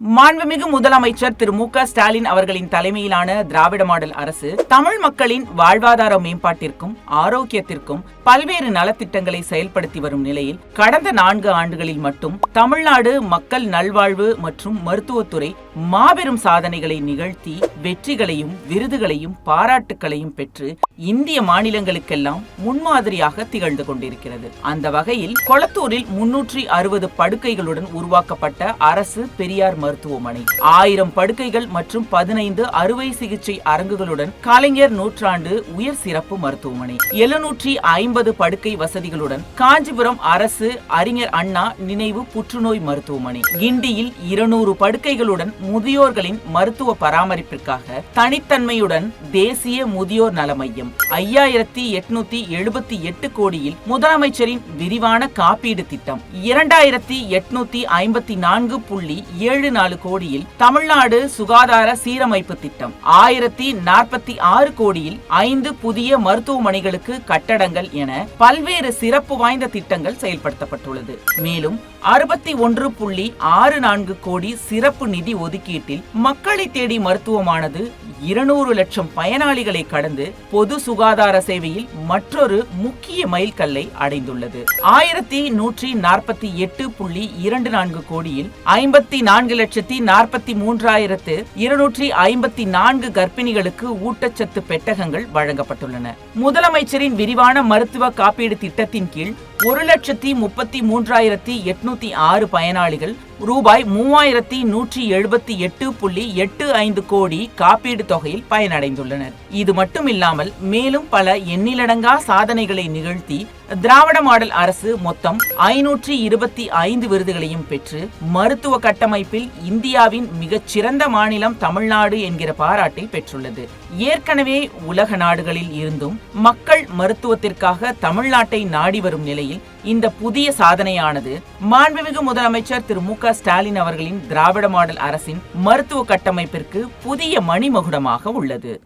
மாண்புமிகு முதலமைச்சர் திரு மு க ஸ்டாலின் அவர்களின் தலைமையிலான திராவிட மாடல் அரசு தமிழ் மக்களின் வாழ்வாதார மேம்பாட்டிற்கும் ஆரோக்கியத்திற்கும் பல்வேறு நலத்திட்டங்களை செயல்படுத்தி வரும் நிலையில் கடந்த நான்கு ஆண்டுகளில் மட்டும் தமிழ்நாடு மக்கள் நல்வாழ்வு மற்றும் மருத்துவத்துறை மாபெரும் சாதனைகளை நிகழ்த்தி வெற்றிகளையும் விருதுகளையும் பாராட்டுகளையும் பெற்று இந்திய மாநிலங்களுக்கெல்லாம் முன்மாதிரியாக திகழ்ந்து கொண்டிருக்கிறது. அந்த வகையில் கொளத்தூரில் முன்னூற்றி அறுபது படுக்கைகளுடன் உருவாக்கப்பட்ட அரசு பெரியார் மருத்துவமனை. ஆயிரம் படுக்கைகள் மற்றும் பதினைந்து அறுவை சிகிச்சை அரங்குகளுடன் கலைஞர் நூற்றாண்டு உயர் சிறப்பு மருத்துவமனை. எழுநூற்றி ஐம்பது படுக்கை வசதிகளுடன் காஞ்சிபுரம் அரசு அறிஞர் அண்ணா நினைவு புற்றுநோய் மருத்துவமனை. கிண்டியில் இருநூறு படுக்கைகளுடன் முதியோர்களின் மருத்துவ பராமரிப்பிற்காக தனித்தன்மையுடன் தேசிய முதியோர் நல மையம். ஐயாயிரத்தி எட்நூத்தி எழுபத்தி எட்டு கோடியில் முதலமைச்சரின் விரிவான காப்பீடு திட்டம். இரண்டாயிரத்தி எட்நூத்தி ஐம்பத்தி நான்கு புள்ளி ஏழு நாலு கோடியில் தமிழ்நாடு சுகாதார சீரமைப்பு திட்டம். ஆயிரத்தி நாற்பத்தி ஆறு கோடியில் ஐந்து புதிய மருத்துவமனைகளுக்கு கட்டடங்கள் என பல்வேறு சிறப்பு வாய்ந்த திட்டங்கள் செயல்படுத்தப்பட்டுள்ளது. மேலும் அறுபத்தி ஒன்று புள்ளி ஆறு நான்கு கோடி சிறப்பு நிதி ஒதுக்கி ஒதுக்கீட்டில் மக்களை தேடி மருத்துவமானது இருநூறு லட்சம் பயனாளிகளை கடந்து பொது சுகாதார சேவையில் மற்றொரு முக்கிய மைல்கல்லை அடைந்துள்ளது. ஆயிரத்தி நூற்றி நாற்பத்தி எட்டு புள்ளி இரண்டு நான்கு கோடியில் ஐம்பத்தி நான்கு லட்சத்தி நாற்பத்தி மூன்றாயிரத்து இருநூற்றி ஐம்பத்தி நான்கு கர்ப்பிணிகளுக்கு ஊட்டச்சத்து பெட்டகங்கள் வழங்கப்பட்டுள்ளன. முதலமைச்சரின் விரிவான மருத்துவ காப்பீடு திட்டத்தின் கீழ் ஒரு லட்சத்தி முப்பத்தி மூன்றாயிரத்தி எட்நூத்தி ஆறு பயனாளிகள் ரூபாய் மூவாயிரத்தி நூற்றி எழுபத்தி எட்டு புள்ளி எட்டு ஐந்து கோடி காப்பீடு தொகையில் பயனடைந்துள்ளனர். இது மட்டுமில்லாமல் மேலும் பல எண்ணிலடங்கா சாதனைகளை நிகழ்த்தி திராவிட மாடல் அரசு மொத்தம் ஐநூற்றி இருபத்தி ஐந்து விருதுகளையும் பெற்று மருத்துவ கட்டமைப்பில் இந்தியாவின் மிகச்சிறந்த மாநிலம் தமிழ்நாடு என்கிற பாராட்டை பெற்றுள்ளது. ஏற்கனவே உலக நாடுகளில் இருந்தும் மக்கள் மருத்துவத்திற்காக தமிழ்நாட்டை நாடி வரும் நிலையில் இந்த புதிய சாதனையானது மாண்புமிகு முதலமைச்சர் திரு மு க ஸ்டாலின் அவர்களின் திராவிட மாடல் அரசின் மருத்துவ கட்டமைப்பிற்கு புதிய மணிமகுடமாக உள்ளது.